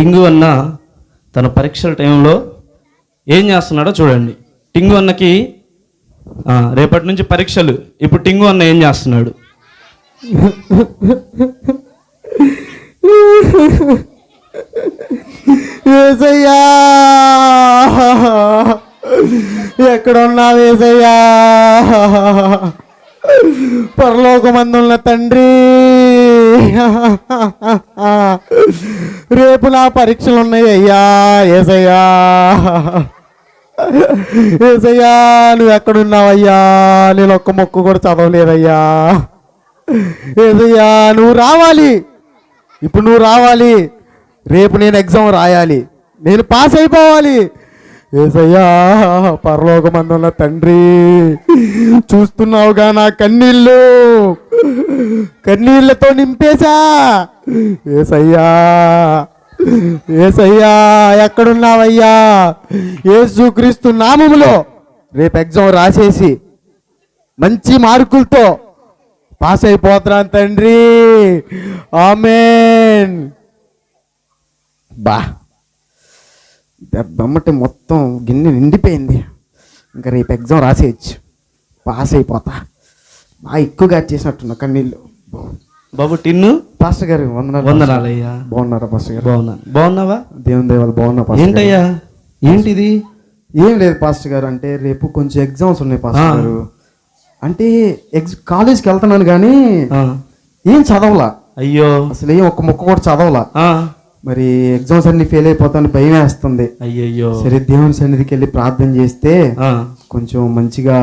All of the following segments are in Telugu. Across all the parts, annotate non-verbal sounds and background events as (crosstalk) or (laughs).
టింగు అన్న తన పరీక్షల టైంలో ఏం చేస్తున్నాడో చూడండి. టింగు అన్నకి రేపటి నుంచి పరీక్షలు. ఇప్పుడు టింగు అన్న ఏం చేస్తున్నాడు? ఏసయ్యా! ఎక్కడ ఉన్నావు ఏసయ్యా! పరలోకమందున్న తండ్రి! (laughs) రేపు నా పరీక్షలు ఉన్నాయి అయ్యా ఏసయ్యా. ఏసయ్యా నువ్వు ఎక్కడున్నావయ్యా? నేను ఒక్క మొక్కు కూడా చదవలేదయ్యా. ఏసయ్యా నువ్వు రావాలి. ఇప్పుడు నువ్వు రావాలి. రేపు నేను ఎగ్జామ్ రాయాలి. నేను పాస్ అయిపోవాలి. ఏసయ్యా పరలోకమందున్న తండ్రి చూస్తున్నావుగా నా కన్నీళ్ళు. కన్నీళ్ళతో నింపేశా. ఏసయ్యా ఏసయ్యా ఎక్కడున్నావయ్యా? ఏసుక్రీస్తు నామములో రేపు ఎగ్జామ్ రాసేసి మంచి మార్కులతో పాస్ అయిపోతున్నాను తండ్రి. ఆమెన్. బా. దెబ్బమ్మటి మొత్తం గిన్నె నిండిపోయింది. ఇంకా రేపు ఎగ్జామ్ రాసేయచ్చు. పాస్ అయిపోతా. బాగా ఎక్కువగా చేసినట్టున్నా కన్నీళ్ళు. బాబు టిన్ను? పాస్టర్ గారు వందనాలు వందనాలయ్యా బాగున్నారా పాస్టర్ గారు? బాగున్నా. బాగున్నావా? దేవుని దేవాలు బాగున్నా పాస్టర్. ఏంటయ్యా? ఏంటిది? ఏం లేదు పాస్టర్ గారు అంటే రేపు కొంచెం ఎగ్జామ్స్ ఉన్నాయి పాస్టర్. గారు. అంటే ఎగ్జ్ కాలేజ్కి వెళ్తున్నాను కానీ ఏం చదవలా. అయ్యో. అసలు ఏం ఒక్క ముక్క కూడా చదవలా. మరి ఎగ్జామ్స్ అన్ని ఫెయిల్ అయిపోతాను భయం వేస్తుంది. అయ్యయ్యో. సరే దేవుని సన్నిధికి వెళ్ళి ప్రార్థన చేస్తే కొంచెం మంచిగా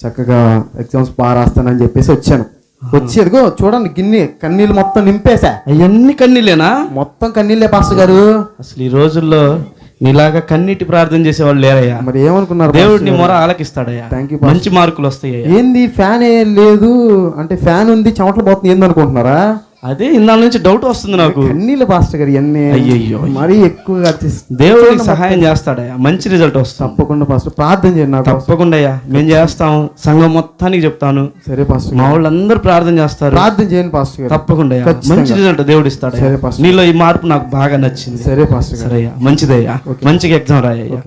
చక్కగా ఎగ్జామ్స్ బాగా రాస్తానని చెప్పేసి వచ్చాను. వచ్చి ఎదుగో చూడండి గిన్నె కన్నీళ్ళు మొత్తం నింపేశా. అవన్నీ కన్నీళ్ళేనా? మొత్తం కన్నీళ్ళే పాస్టర్ గారు. అసలు ఈ రోజుల్లో నీలాగా కన్నీటి ప్రార్థన చేసేవాళ్ళు లేరయ్యా. మరి ఏమనుకున్నారు దేవుడు నీ మొర ఆలకిస్తాడయ్యా. Thank you, మంచి మార్కులు వస్తాయ్యా. ఏంది ఫ్యాన్ ఏ లేదు అంటే ఫ్యాన్ ఉంది చెమటలు పోతుంది ఏంది అనుకుంటున్నారా అదే ఇందాల నుంచి డౌట్ వస్తుంది నాకు. కన్నీళ్ళ పాస్టర్ గారు ఇవన్నీ అయ్యయ్యో. మరీ ఎక్కువగా దేవుడికి సహాయం చేస్తాడయ్యా మంచి రిజల్ట్ వస్తాం తప్పకుండా పాస్టర్ ప్రార్థన చేయండి నాకు తప్పకుండా అయ్యా. మేము చేస్తాం. సంఘం మొత్తానికి చెప్తాను. సరే పాస్టర్ మా వాళ్ళందరూ ప్రార్థన చేస్తారు. ప్రార్థన చేయండి పాస్టర్ గారు. తప్పకుండా అయ్యా. మంచి రిజల్ట్ దేవుడు ఇస్తాడు సరే, పాస్టర్. నీలో ఈ మార్పు నాకు బాగా నచ్చింది. సరే పాస్టర్ గారు. సరే అయ్యా. మంచిదయ్యా. మంచిగా ఎగ్జామ్ రాయ్యా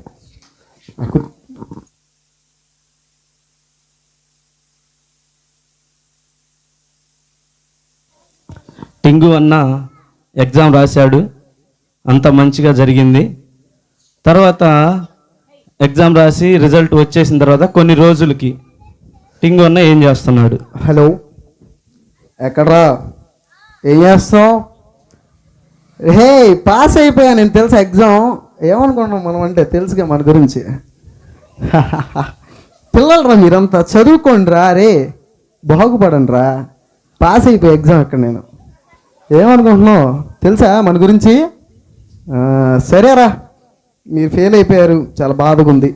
టింగు అన్న ఎగ్జామ్ రాశాడు. అంత మంచిగా జరిగింది. తర్వాత ఎగ్జామ్ రాసి రిజల్ట్ వచ్చేసిన తర్వాత కొన్ని రోజులకి టింగు అన్న ఏం చేస్తున్నాడు? హలో. ఎక్కడ్రా? ఏం చేస్తావు? హే పాస్ అయిపోయా నేను తెలుసా ఎగ్జామ్? ఏమనుకున్నాం మనం అంటే తెలుసుగా మన గురించి. పిల్లలరా మీరంతా చదువుకోండిరా రే బాగుపడండి రా పాస్ అయిపోయి ఎగ్జామ్ అక్కడ నేను. ఏమనుకుంటున్నావు? తెలుసా మన గురించి? సరేరా మీరు ఫెయిల్ అయిపోయారు. చాలా బాధగా ఉంది.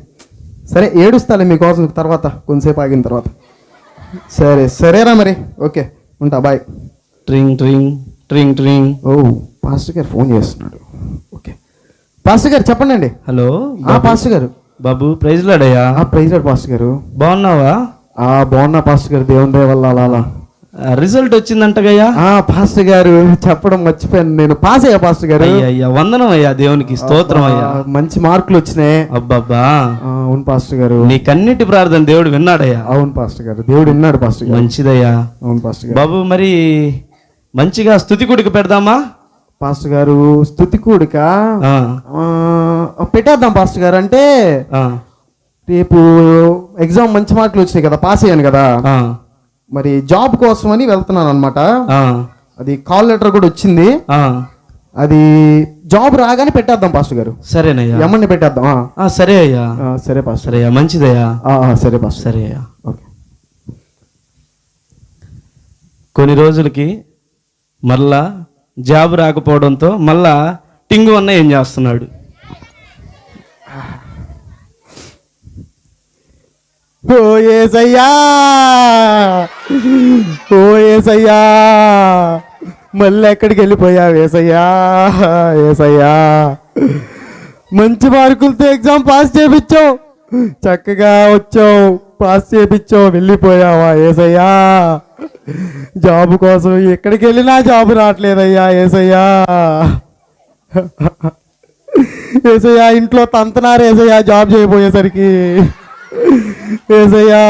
సరే ఏడుస్తాలే మీకోసం తర్వాత కొంతసేపు ఆగిన తర్వాత. సరే సరేరా మరి. ఓకే ఉంటా బాయ్. ట్రింగ్ ట్రింగ్ ట్రింగ్ ట్రింగ్. ఓ పాస్టర్ గారు ఫోన్ చేస్తున్నాడు. ఓకే. పాస్టర్ గారు చెప్పండి అండి. హలో ఆ పాస్టర్ గారు. బాబు ప్రైజ్ లాడయ్యా. ఆ ప్రైజ్ లాడ్ పాస్టర్ గారు. బాగున్నావా? ఆ బాగున్నా పాస్టర్ గారు దేవుని దయ వల్ల అలా అలా. రిజల్ట్ వచ్చిందంటగయ్యా? పాస్టర్ గారు చెప్పడం మర్చిపోయాను. నేను పాస్ అయ్యా పాస్టర్ గారు. అయ్యా వందనం అయ్యా దేవునికి స్తోత్రం అయ్యా. మంచి మార్కులు వచ్చినాయి. అబ్బబ్బా. అవును పాస్టర్ గారు. నీ కన్నిటి ప్రార్థన దేవుడు విన్నాడయ్యా. అవును పాస్టర్ గారు. దేవుడు విన్నాడు పాస్టర్ గారు. మంచిదయ్యా. అవును పాస్టర్ గారు. బాబు మరి మంచిగా స్థుతి గుడికి పెడదామా? పాస్టర్ గారు స్థుతి కూడిక? పెట్టేద్దాం పాస్టర్ గారు. అంటే రేపు ఎగ్జామ్ మంచి మార్కులు వచ్చినాయి కదా పాస్ అయ్యాను కదా. మరి జాబ్ కోసం అని వెళ్తున్నాను అనమాట ఆ, అది కాల్ లెటర్ కూడా వచ్చింది. ఆ. అది జాబ్ రాగానే పెట్టేద్దాం పాస్టర్ గారు. సరేనయ్యా. ఎమ్మని పెట్టేద్దాం సరే అయ్యా. సరే పాస్టర్. సరే అయ్యా మంచిదయ్యా సరే పాస్టర్. సరే అయ్యా. ఓకే. కొన్ని రోజులకి మళ్ళా జాబ్ రాకపోవడంతో మళ్ళా టింగు అన్న ఏం చేస్తున్నాడు? ఓ ఏసయ్యా! ఓ ఏసయ్యా! మళ్ళీ ఎక్కడికి వెళ్ళిపోయావు ఏసయ్యా? ఏసయ్యా! మంచి మార్కులతో ఎగ్జామ్ పాస్ చేపించావు. చక్కగా వచ్చావు. పాస్ చేపించావు. వెళ్ళిపోయావా ఏసయ్యా? జాబ్ కోసం ఎక్కడికి వెళ్ళినా జాబ్ రావట్లేదయ్యా ఏసయ్యా! ఏసయ్యా ఇంట్లో తంతనారు ఏసయ్యా జాబ్ చేయబోయేసరికి. ఏసయ్యా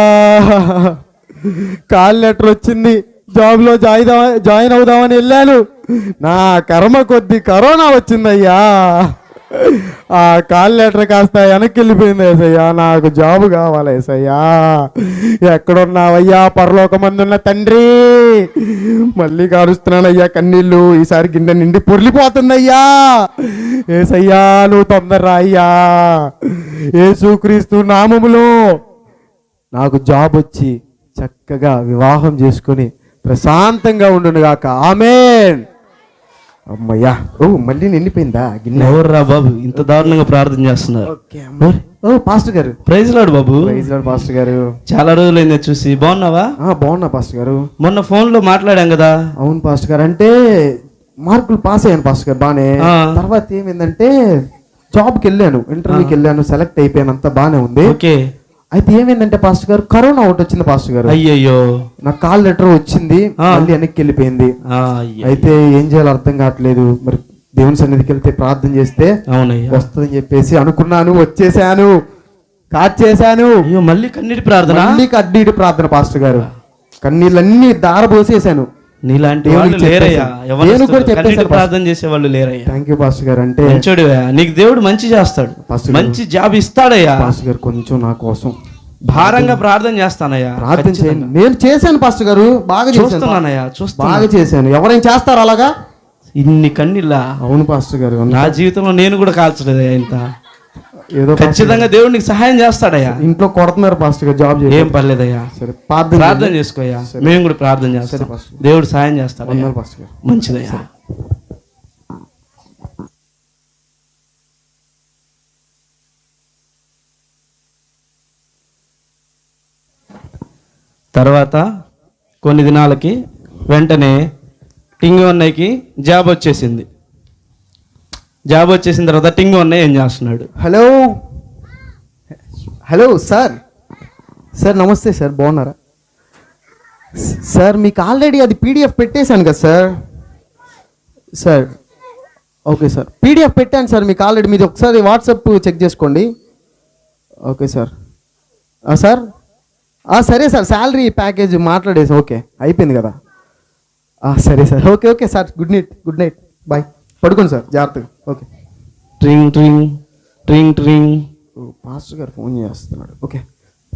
కాల్ లెటర్ వచ్చింది. జాబ్లో జాయిన్ జాయిన్ అవుదామని వెళ్ళాను. నా కర్మ కొద్ది కరోనా వచ్చిందయ్యా. ఆ కాల్ లెటర్ కాస్త వెనక్కి వెళ్ళిపోయింది ఏసయ్యా. నాకు జాబ్ కావాలి ఏసయ్యా. ఎక్కడున్నావయ్యా పరలోకమందున్న తండ్రి? మళ్ళీ కారుస్తున్నానయ్యా కన్నీళ్ళు. ఈసారి గిన్నె నిండి పొర్లిపోతుందయ్యా. ఏసయ్యా నువ్వు తొందర అయ్యా. ఏసుక్రీస్తు నామములో నాకు జాబ్ వచ్చి చక్కగా వివాహం చేసుకొని ప్రశాంతంగా ఉండునుగాక. ఆమెన్. అమ్మయ్యా. ఓ మళ్ళీ నిండిపోయిందా? గిన్నె? ఎవర్రా బాబు? ఇంత దారుణంగా ప్రార్థన చేస్తున్నారు. ఓ పాస్టర్ గారు. ప్రైజ్ లాడు బాబు. ప్రైజ్ లార్డ్ పాస్టర్ గారు. చాలా రోజులైంది చూసి. బాగున్నావా? ఆ, బాగున్నా పాస్టర్ గారు. మొన్న ఫోన్లో మాట్లాడాం కదా. అవును పాస్టర్ గారు. అంటే మార్కులు పాస్ అయ్యాను పాస్టర్ గారు బానే ఆ. తర్వాత ఏమైందంటే జాబ్కి వెళ్ళాను. ఇంటర్వ్యూకి వెళ్ళాను. సెలెక్ట్ అయిపోయాను. అంతా బానే ఉంది. ఓకే. అయితే ఏమైందంటే పాస్టర్ గారు? కరోనా ఒకటి వచ్చింది పాస్టర్ గారు. అయ్యయ్యో. నా కాల్ లెటర్ వచ్చింది. మళ్ళీ వెనక్కి వెళ్ళిపోయింది. అయితే ఏం చేయాలో అర్థం కావట్లేదు. మరి దేవుని సన్నిధికి వెళ్తే ప్రార్థన చేస్తే వస్తుందని చెప్పేసి అనుకున్నాను వచ్చేసాను కాట్ చేశాను మళ్ళీ కన్నీటి ప్రార్థన? మళ్ళీ కడ్డీటి ప్రార్థన పాస్టర్ గారు. కన్నీళ్ళన్నీ దారబోసేసాను నీలాంటి వాళ్ళు లేరయ్యా. ఎవరు ప్రార్థన చేసే వాళ్ళు లేరయ్యా. థ్యాంక్ యూ పాస్టర్ గారు. అంటే మంచోడివయ్యా నీకు దేవుడు మంచి చేస్తాడు. మంచి జాబ్ ఇస్తాడయ్యా. పాస్టర్ గారు కొంచెం నా కోసం. భారంగా ప్రార్థన చేస్తానయ్యా. ప్రార్థన చేయండి. నేను చేశాను పాస్టర్ గారు. బాగా చూస్తున్నానయ్యా చూస్తున్నా బాగా చేశాను. ఎవరైనా చేస్తారు అలాగా? ఇన్ని కన్నీళ్ళ? అవును పాస్టర్ గారు. నా జీవితంలో నేను కూడా కాల్చలేదయ్యా ఇంత. ఏదో ఖచ్చితంగా దేవుడు నీకు సహాయం చేస్తాడయ్యా. ఇంట్లో కొడుతున్నారు పాస్టర్ గారు జాబ్ ఏం పర్లేదయ్యా. సరే ప్రార్థన ప్రార్థన చేసుకోయ్యా. మేము కూడా ప్రార్థన చేస్తాం. దేవుడు సహాయం చేస్తాడు మంచిదయ్యా. తర్వాత కొన్ని దినాలకి వెంటనే టింగు అన్నయ్యకి జాబ్ వచ్చేసింది. జాబ్ వచ్చేసిన తర్వాత టింగ్ ఉన్నాయి ఏం చేస్తున్నాడు? హలో. Hello sir. సార్ నమస్తే సార్. బాగున్నారా? సార్ మీకు ఆల్రెడీ అది పీడిఎఫ్ పెట్టేశాను కదా sir. Sir okay sir. PDF పెట్టాను సార్. మీకు ఆల్రెడీ మీది ఒకసారి వాట్సాప్ చెక్ చేసుకోండి. Okay sir. సార్? సరే సార్. శాలరీ ప్యాకేజ్ మాట్లాడేసి ఓకే అయిపోయింది కదా. సరే sir. Okay okay sir. Good night good night. Bye. పడుకోండి సార్ జాగ్రత్తగా. ఓకే. ట్రింగ్ ట్రింగ్ ట్రింగ్ ట్రింగ్. పాస్టర్ గారు ఫోన్ చేస్తున్నాడు. ఓకే.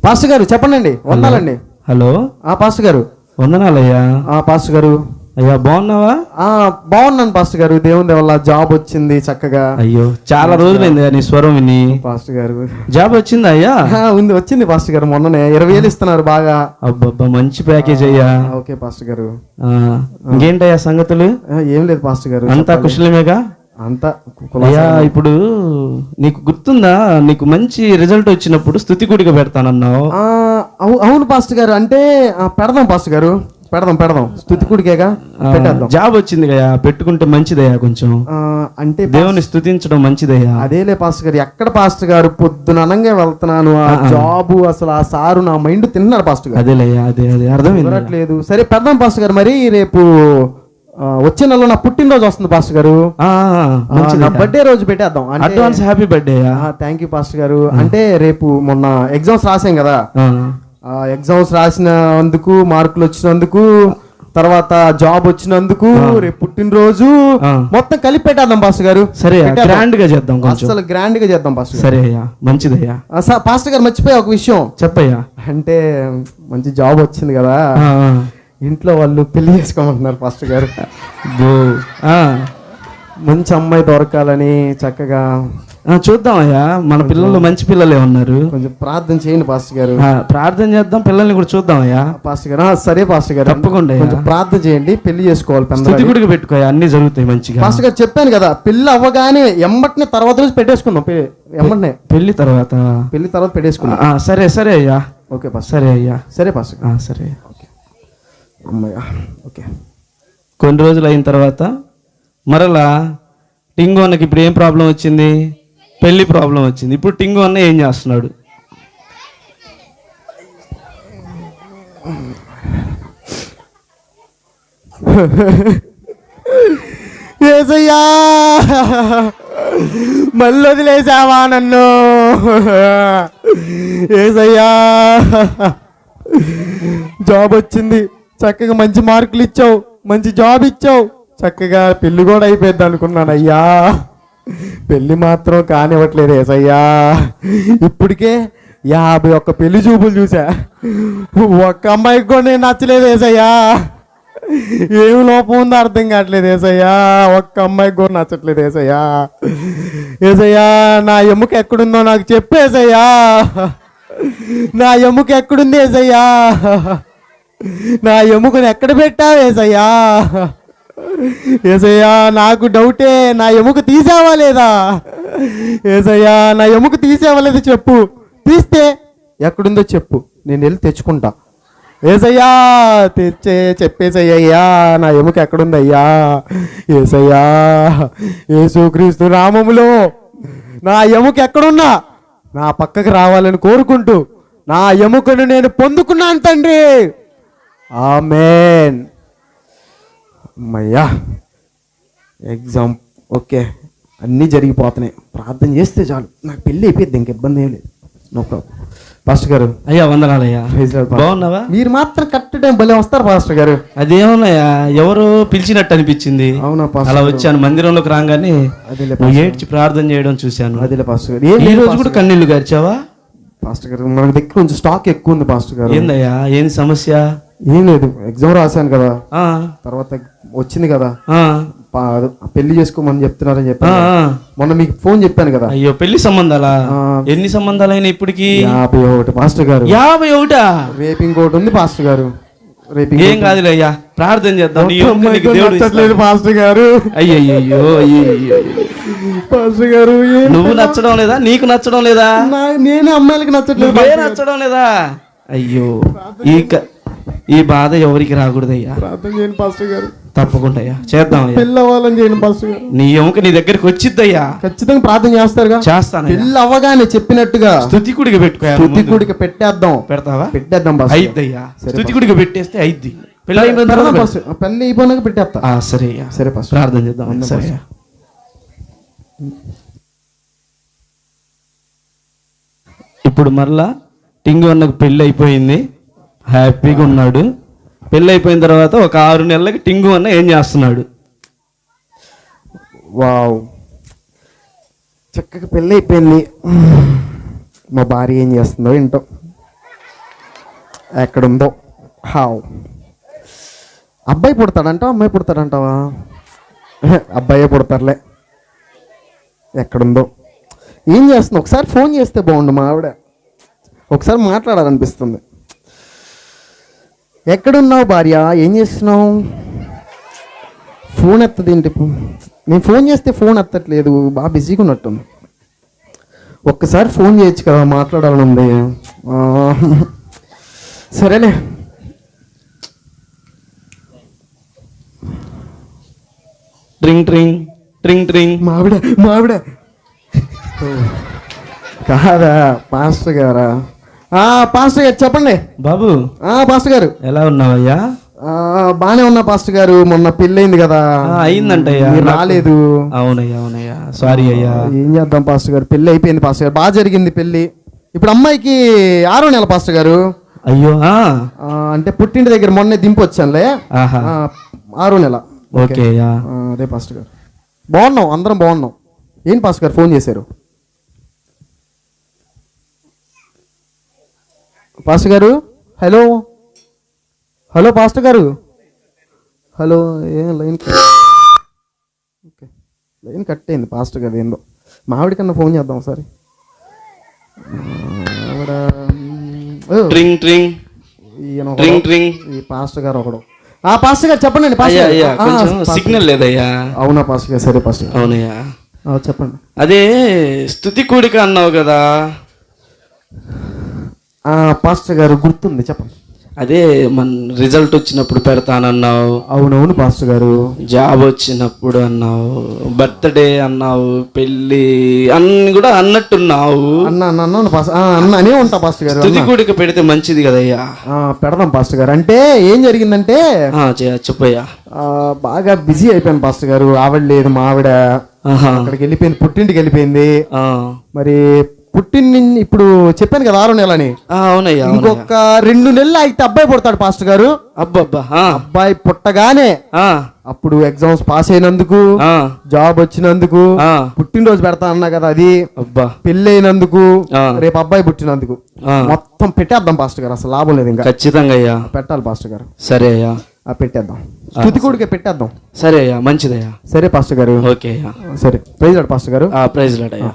పాస్టర్ గారు చెప్పండి వందాలండి. హలో. ఆ పాస్టర్ గారు. వందనాలయ్యా. ఆ పాస్టర్ గారు. అయ్యా బాగున్నావా? ఆ బాగున్నాను పాస్టర్ గారు. దేవుని వల్ల జాబ్ వచ్చింది చక్కగా. అయ్యో చాలా రోజులైంది నీ స్వరం విని. పాస్టర్ గారు. జాబ్ వచ్చిందా అయ్యా? ఉంది వచ్చింది పాస్టర్ గారు మొన్ననే. ఇరవై వేలు ఇస్తున్నారు బాగా. అబ్బబ్బా మంచి ప్యాకేజ్ అయ్యా. ఓకే పాస్టర్ గారు. ఇంకేంటయ్యా సంగతులు? ఏం లేదు పాస్టర్ గారు అంతా కుశలమేగా? అంతా అయ్యా ఇప్పుడు నీకు గుర్తుందా? నీకు మంచి రిజల్ట్ వచ్చినప్పుడు స్థుతి గుడిగా పెడతానన్నావు. అవును పాస్టర్ గారు. అంటే పెడదాం పాస్టర్ గారు. పెడదాం పెడదాం. స్థుతి కుడికేగా ఆ, పెట్టేద్దాం. జాబ్ వచ్చింది కదా పెట్టుకుంటే మంచిదయ్యా కొంచెం? అంటే దేవుని స్థుతించడం మంచిదయ్యా అదేలే పాస్టర్ గారు ఎక్కడ పాస్టర్ గారు? పొద్దున అనంగా వెళ్తున్నాను. ఆ జాబు అసలు ఆ సారు నా మైండ్ తిన్నారు పాస్టర్ గారు. అదేలయ్యా అదే అదే అర్థమైంది. కుదరట్లేదు సరే పెడదాం పాస్టర్ గారు. మరి రేపు వచ్చే నెలలో నా పుట్టినరోజు వస్తుంది పాస్టర్ గారు. నా బర్త్డే రోజు పెట్టేద్దాం. అంటే advance happy birthday thank you pastor గారు. అంటే రేపు మొన్న ఎగ్జామ్స్ రాసాం కదా. ఎగ్జామ్స్ రాసినందుకు మార్కులు వచ్చినందుకు తర్వాత జాబ్ వచ్చినందుకు రేపు పుట్టినరోజు. మొత్తం కలిపి పెట్టేద్దాం పాస్టర్ గారు. సరే. గ్రాండ్గా చేద్దాం అసలు గ్రాండ్గా చేద్దాం పాస్టర్ సరే అయ్యా మంచిదయ్యా పాస్టర్ గారు మర్చిపోయా ఒక విషయం. చెప్పయ్యా. అంటే మంచి జాబ్ వచ్చింది కదా. ఇంట్లో వాళ్ళు పెళ్ళి చేసుకోమంటున్నారు పాస్టర్ గారు. మంచి అమ్మాయి దొరకాలని చక్కగా చూద్దామయ్యా మన పిల్లలు మంచి పిల్లలే ఉన్నారు. కొంచెం ప్రార్థన చేయండి పాస్టర్ గారు. ప్రార్థన చేద్దాం పిల్లల్ని కూడా చూద్దామయ్యా పాస్టర్ గారు. సరే పాస్టర్ గారు. తప్పకుండా. కొంచెం ప్రార్థన చేయండి పెళ్ళి చేసుకోవాలి. గుడికి పెట్టుకోయా అన్ని జరుగుతాయి మంచిగా. పాస్టర్ గారు చెప్పాను కదా పెళ్ళి అవ్వగానే ఎమ్మటనే తర్వాత రోజు పెట్టేసుకుందాం ఎమ్మటనే. పెళ్ళి తర్వాత? పెళ్ళి తర్వాత పెట్టేసుకుందాం. సరే సరే అయ్యా. Okay pastor. సరే అయ్యా. సరే పాస్టర్ సరే అమ్మయ్య ఓకే. కొన్ని రోజులు అయిన తర్వాత మరలా టింగు అన్నకి ఇప్పుడు ఏం ప్రాబ్లం వచ్చింది? పెళ్ళి ప్రాబ్లం వచ్చింది. ఇప్పుడు టింగు అన్న ఏం చేస్తున్నాడు? ఏసయ్యా! మళ్ళీ వదిలేసావా నన్ను? ఏసయ్యా! జాబ్ వచ్చింది. చక్కగా మంచి మార్కులు ఇచ్చావు. మంచి జాబ్ ఇచ్చావు. చక్కగా పెళ్ళి కూడా అయిపోయింది అనుకున్నాను అయ్యా పెళ్ళి మాత్రం కానివ్వట్లేదు ఏసయ్యా. ఇప్పటికే యాభై ఒక్క పెళ్ళి చూపులు చూసా ఒక్క అమ్మాయికి కూడా నేను నచ్చలేదు ఏసయ్యా. ఏం లోపం ఉందో అర్థం కావట్లేదు ఏసయ్యా. ఒక్క అమ్మాయికి కూడా నచ్చట్లేదు ఏసయ్యా. ఏసయ్యా నా ఎముక ఎక్కడుందో నాకు చెప్పు ఏసయ్యా. నా ఎముక ఎక్కడుంది ఏసయ్యా. నా ఎముకను ఎక్కడ పెట్టావు ఏసయ్యా. ఏసయ్యా నాకు డౌటే నా ఎముక తీసావా లేదా? ఏసయ్యా నా ఎముక తీసావా లేదా చెప్పు. తీస్తే ఎక్కడుందో చెప్పు. నేను వెళ్ళి తెచ్చుకుంటా. ఏసయ్యా తెచ్చే చెప్పేసయ్యా నా ఎముక ఎక్కడుందయ్యా? ఏసయ్యా యేసుక్రీస్తు నామములో నా ఎముక ఎక్కడున్నా? నా పక్కకు రావాలని కోరుకుంటూ నా ఎముకను నేను పొందుకున్నాను తండ్రి. ఆమెన్. అమ్మయ్యా. Exam okay. అన్నీ జరిగిపోతున్నాయి. ప్రార్థన చేస్తే చాలు. నాకు పెళ్ళి అయిపోయింది ఇంక ఇబ్బంది ఏం లేదు. నో ప్రాబ్లం పాస్టర్ గారు. అయ్యా the Lord. బాగున్నావా? మీరు మాత్రం కరెక్ట్ టైం భలే వస్తారు పాస్టర్ గారు. అదేమన్నాయా? ఎవరు పిలిచినట్టు అనిపించింది. అవునా పాస్టర్ అలా వచ్చాను మందిరంలోకి రాగానే ఏడ్చి ప్రార్థన చేయడం చూశాను. అదేలే పాస్టర్ గారు. ఏం ఈ రోజు కూడా కన్నీళ్ళు గార్చావా? పాస్టర్ గారు మన దగ్గర కొంచెం స్టాక్ ఎక్కువ ఉంది పాస్టర్ గారు. ఏందయ్యా? ఏం సమస్య? ఏం లేదు ఎగ్జామ్ రాశాను కదా. ఆ, తర్వాత వచ్చింది కదా. పెళ్ళి చేసుకోమని చెప్తున్నారని చెప్పాను. మొన్న మీకు ఫోన్ చెప్పాను కదా. అయ్యో పెళ్ళి సంబంధాలా. ఎన్ని సంబంధాలైనా ఇప్పటికి? యాభై ఒకటి పాస్టర్ గారు. యాభై ఒకటా? రేపు ఇంకోటి ఉంది పాస్టర్ గారు. రేపు ఏం కాదులే అయ్యా ప్రార్థన చేద్దాం. పాస్టర్ గారు. అయ్యయ్యో అయ్యయ్యో. పాస్టర్ గారు నువ్వు నచ్చడం లేదా? నీకు నచ్చడం లేదా? నేనే అమ్మాయిలకి నచ్చట్లేదు నచ్చడం లేదా? అయ్యో ఈ ఈ బాధ ఎవరికి రాకూడదయ్యా? ప్రార్థన చేయండి పాస్టర్ గారు. తప్పకుండా అయ్యా చేద్దాం పెళ్ళి అవ్వాలని చేయండి పాస్టర్ గారు. నీ ఎముక నీ దగ్గరికి వచ్చిద్దయ్యా. ఖచ్చితంగా ప్రార్థన చేస్తారుగా? చేస్తానయ్యా. పెళ్ళి అవ్వగానే చెప్పినట్టుగా స్థుతికుడికి పెట్టుకోయా తుతికుడికి పెట్టేద్దాం. పెడతావా? పెట్టేద్దాం. అయిద్దయ్యా. స్థుతికుడికి పెట్టేస్తే అయిద్ది. పెళ్ళి అయిపోయినాక పెట్టేస్తా. సరే అయ్యా. సరే పాస్టర్. ప్రార్థన చేద్దాం. సరే. ఇప్పుడు మరలా టింగు అన్నకు పెళ్ళి అయిపోయింది. హ్యాపీగా ఉన్నాడు. పెళ్ళి అయిపోయిన తర్వాత ఒక ఆరు నెలలకి టింగు అన్న ఏం చేస్తున్నాడు? వావ్. చక్కగా పెళ్ళి అయిపోయింది మా భార్య ఏం చేస్తుందో ఏంటో. ఎక్కడుందో. హావ్. అబ్బాయి పుడతాడంట అమ్మాయి పుడతాడంటావా? అబ్బాయే పుడతారులే. ఎక్కడుందో. ఏం చేస్తుంది? ఒకసారి ఫోన్ చేస్తే బాగుండు మా ఆవిడ. ఒకసారి మాట్లాడాలనిపిస్తుంది. ఎక్కడున్నావు భార్య? ఏం చేస్తున్నావు? ఫోన్ ఎత్తదేంటి నేను ఫోన్ చేస్తే ఫోన్ ఎత్తట్లేదు. బాగా బిజీగా ఉన్నట్టుంది. ఒక్కసారి ఫోన్ చేయొచ్చు కదా మాట్లాడాలని ఉంది. సరేలే. ట్రింగ్ ట్రింగ్ ట్రింగ్ ట్రింగ్. మావిడ మావిడ. కాదా పాస్టర్ గారా? పాస్టర్ గారు చెప్పండి. బాబు. ఆ, పాస్టర్ గారు. ఎలా ఉన్నావయ్యా? బానే ఉన్నా పాస్టర్ గారు. మొన్న పెళ్ళయింది కదా. అయిందంటయ్యా. రాలేదు. అవునయ్యా అవునయ్యా. సారీ అయ్యా. ఏం చేద్దాం పాస్టర్ గారు? పెళ్ళి అయిపోయింది పాస్టర్ గారు. బాగా జరిగింది పెళ్ళి. ఇప్పుడు అమ్మాయికి ఆరో నెల పాస్టర్ గారు. అయ్యో అంటే పుట్టింటి దగ్గర మొన్నే దింపి వచ్చానులే ఆరో నెల. ఓకే అదే పాస్టర్ గారు. బాగున్నాం అందరం బాగున్నాం. ఏం పాస్టర్ గారు ఫోన్ చేశారు? పాస్టర్ గారు హలో. హలో పాస్టర్ గారు. హలో ఏ line cut okay. Line cut అయింది పాస్టర్ గారు ఏందో. మావిడి కన్నా ఫోన్ చేద్దాం ఒకసారి. ట్రింగ్ ట్రింగ్. ఈ పాస్టర్ గారు ఒకడు. ఆ పాస్టర్ గారు చెప్పండి పాస్టర్ సిగ్నల్ లేదయ్యా. అవునా పాస్టర్ గారు? సరే పాస్టర్ అవునయ్యా. చెప్పండి. అదే స్థుతి కూడిక అన్నావు కదా. పాస్టర్ గారు గుర్తుంది చెప్పండి. అదే మన రిజల్ట్ వచ్చినప్పుడు పెడతానన్నావు. అవునవును పాస్టర్ గారు. జాబ్ వచ్చినప్పుడు అన్నావు. బర్త్డే అన్నావు పెళ్ళి అన్ని కూడా అన్నట్టున్నావు. అన్న అన్న ఉంటా పాస్టర్ గారు తుది కూడిక పెడితే మంచిది కదయ్యా. పెడదాం పాస్టర్ గారు. అంటే ఏం జరిగిందంటే చెప్పయ్యా. బాగా బిజీ అయిపోయాను పాస్టర్ గారు. ఆవిడ లేదు మా ఆవిడ. అక్కడికి వెళ్ళిపోయింది పుట్టింటికి వెళ్ళిపోయింది. మరి పుట్టిన ఇప్పుడు చెప్పాను కదా ఆరు నెలని. అవునయ్యా. ఇంకొక రెండు నెలలు అయితే అబ్బాయి పుడతాడు పాస్టర్ గారు. అబ్బబ్బా అబ్బాయి పుట్టగానే అప్పుడు ఎగ్జామ్స్ పాస్ అయినందుకు జాబ్ వచ్చినందుకు ఆ. పుట్టినరోజు పెడతా అన్నా కదా అది. అబ్బా. పెళ్ళి అయినందుకు. రేపు అబ్బాయి పుట్టినందుకు. మొత్తం పెట్టేద్దాం పాస్టర్ గారు అసలు లాభం లేదు ఇంకా. ఖచ్చితంగా అయ్యా. పెట్టాలి పాస్టర్ గారు. సరే అయ్యా. ఆ పెట్టేద్దాం. స్థుతి కూడికే పెట్టేద్దాం. సరే అయ్యా మంచిదయ్యా. సరే పాస్టర్ గారు. ఓకే అయ్యా. సరే ప్రైజ్ లాడ్ పాస్టర్ గారు. ఆ ప్రైజ్ లాడ్ అయ్యా.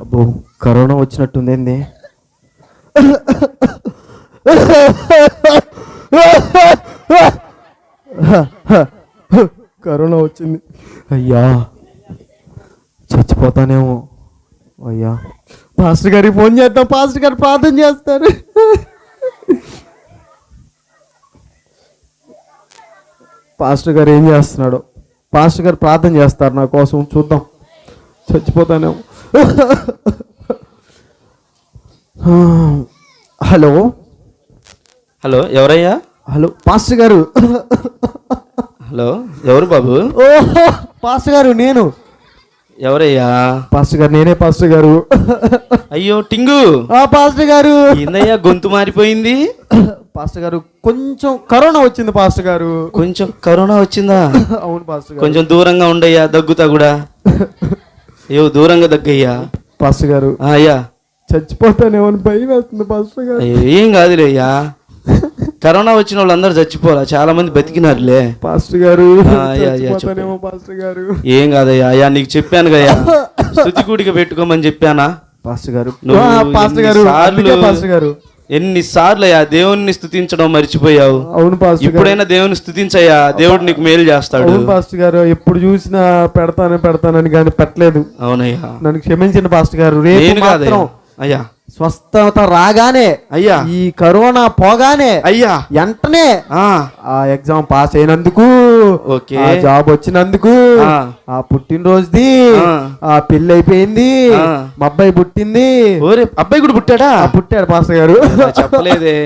అబ్బో కరోనా వచ్చినట్టుంది ఏంది కరోనా వచ్చింది. అయ్యా చచ్చిపోతానేమో. అయ్యా. పాస్టర్ గారికి ఫోన్ చేద్దాం. పాస్టర్ గారు ప్రార్థన చేస్తారు. పాస్టర్ గారు ఏం చేస్తున్నాడు? పాస్టర్ గారు ప్రార్థన చేస్తారు నా కోసం. చూద్దాం. చచ్చిపోతానేమో. హలో. హలో ఎవరయ్యా? హలో పాస్టర్ గారు. హలో ఎవరు బాబు? ఓహో పాస్టర్ గారు నేను. ఎవరయ్యా? పాస్టర్ గారు నేనే పాస్టర్ గారు. అయ్యో టింగు. ఆ పాస్టర్ గారు. ఏందయ్యా గొంతు మారిపోయింది? పాస్టర్ గారు కొంచెం కరోనా వచ్చింది పాస్టర్ గారు. కొంచెం కరోనా వచ్చిందా? అవును పాస్టర్ గారు. కొంచెం దూరంగా ఉండయ్యా దగ్గుతా కూడా. అయ్యో దూరంగా దగ్గయ్యా. పాస్టర్ గారు. అయ్యా. చచ్చిపోతానేమో భయం వేస్తుంది పాస్టర్ గారు. ఏం కాదులే అయ్యా. కరోనా వచ్చిన వాళ్ళందరూ చచ్చిపోరా చాలా మంది బతికినారులే. పాస్టర్ గారు. పాస్టర్ గారు. ఏం కాదయ్యా అయ్యా నీకు చెప్పాను కయ్యా స్థుతి (laughs) కూడిక పెట్టుకోమని చెప్పానా? పాస్టర్ గారు. పాస్టర్ గారు పాస్టర్ గారు. ఎన్నిసార్లు అయ్యా దేవుణ్ణి స్థుతించడం మర్చిపోయావు? అవును పాస్టర్ గారు. ఇప్పుడైనా దేవుని స్థుతించయ్యా? దేవుడు నీకు మేలు చేస్తాడు. అవును పాస్టర్ గారు ఎప్పుడు చూసినా పెడతాను పెడతానని కానీ పెట్టలేదు. అవునయ్యా. నన్ను క్షమించిన పాస్టర్ గారు. రేపు మాత్రం అయ్యా. స్వస్థత రాగానే అయ్యా. ఈ కరోనా పోగానే అయ్యా. వెంటనే ఆ. ఆ ఎగ్జామ్ పాస్ అయినందుకు ఓకే. జాబ్ వచ్చినందుకు ఆ. పుట్టినరోజుది ఆ. పెళ్ళి అయిపోయింది. మా అబ్బాయి పుట్టింది. ఓరే అబ్బాయి కూడా పుట్టాడా? పుట్టాడు పాస్టర్ గారు. చెప్పలేదే.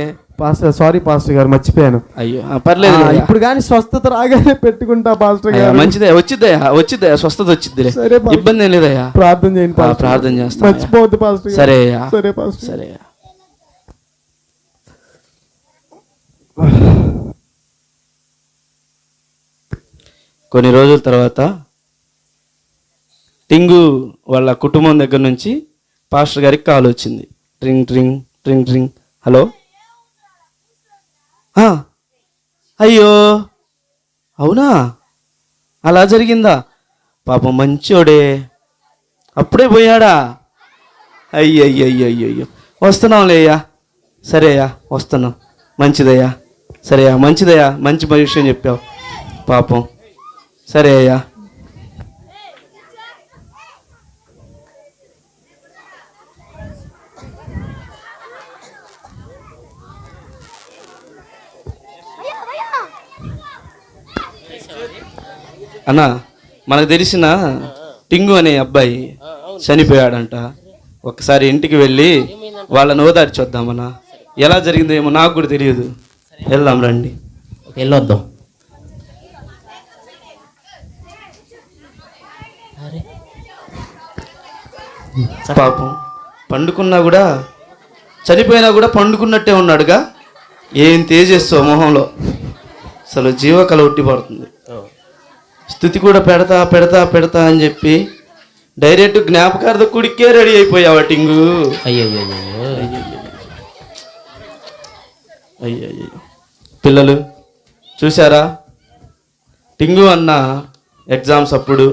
పాస్టర్ సారీ పాస్టర్ గారు మర్చిపోయాను. అయ్యో పర్లేదు ఇప్పుడు కానీ స్వస్థత రాగానే పెట్టుకుంటా పాస్టర్ గారు. మంచిదే వచ్చిద్దయ్యా వచ్చిద్దయ్యా స్వస్థత వచ్చిద్దిలే. సరే పాస్టర్. ఇబ్బంది ఏం లేదయ్యా. ప్రార్థన చేయండి ప్రార్థన చేస్తాం మర్చిపోవద్దు పాస్టర్. సరే సరే పాస్టర్ సరే. కొన్ని రోజుల తర్వాత టింగు వాళ్ళ కుటుంబం దగ్గర నుంచి పాస్టర్ గారికి కాల్ వచ్చింది. ట్రింగ్ ట్రింగ్ ట్రింగ్ ట్రింగ్ హలో అయ్యో. అవునా? అలా జరిగిందా? పాపం మంచోడే. అప్పుడే పోయాడా? అయ్యయ్యయ్యయ్యో వస్తున్నాంలేయ్యా అయ్యా వస్తున్నాం. మంచిదయ్యా. సరేయ్యా మంచిదయ్యా. మంచి విషయం చెప్పావు. పాపం. సరే అయ్యా. అన్న మనకు తెలిసిన టింగు అనే అబ్బాయి చనిపోయాడంట. ఒకసారి ఇంటికి వెళ్ళి వాళ్ళని ఓదార్చి వద్దామన్నా ఎలా జరిగిందో ఏమో నాకు కూడా తెలియదు. వెళ్దాం రండి. వెళ్ళొద్దాం. పాపం పండుకున్నా కూడా చనిపోయినా కూడా పండుకున్నట్టే ఉన్నాడుగా. ఏం తేజస్సు మొహంలో. అసలు జీవకళ ఉట్టి పడుతుంది స్థుతి కూడా పెడతా పెడతా పెడతా అని చెప్పి డైరెక్ట్ జ్ఞాపకార్థ కుడికే రెడీ అయిపోయావా టింగు. పిల్లలు చూసారా టింగు అన్న ఎగ్జామ్స్ అప్పుడు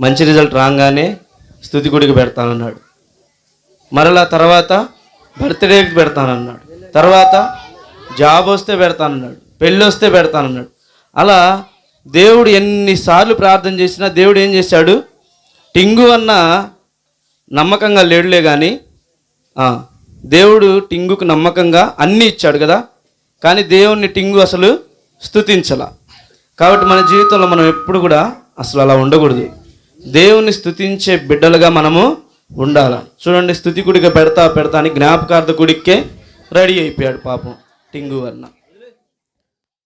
మంచి రిజల్ట్ రాగానే స్థుతి గుడికి పెడతానన్నాడు. మరలా తర్వాత బర్త్డేకి పెడతానన్నాడు. తర్వాత జాబ్ వస్తే పెడతానన్నాడు. పెళ్ళి వస్తే పెడతానన్నాడు. అలా దేవుడు ఎన్నిసార్లు ప్రార్థన చేసినా దేవుడు ఏం చేశాడు? టింగు అన్న నమ్మకంగా లేడులే కానీ దేవుడు టింగుకు నమ్మకంగా అన్నీ ఇచ్చాడు కదా? కానీ దేవుణ్ణి టింగు అసలు స్థుతించాల. కాబట్టి మన జీవితంలో మనం ఎప్పుడు కూడా అసలు అలా ఉండకూడదు. దేవుణ్ణి స్థుతించే బిడ్డలుగా మనము ఉండాల. చూడండి స్థుతి గుడిగా పెడతా పెడతా అని జ్ఞాపకార్థ గుడికే రెడీ అయిపోయాడు పాపం టింగు అన్న.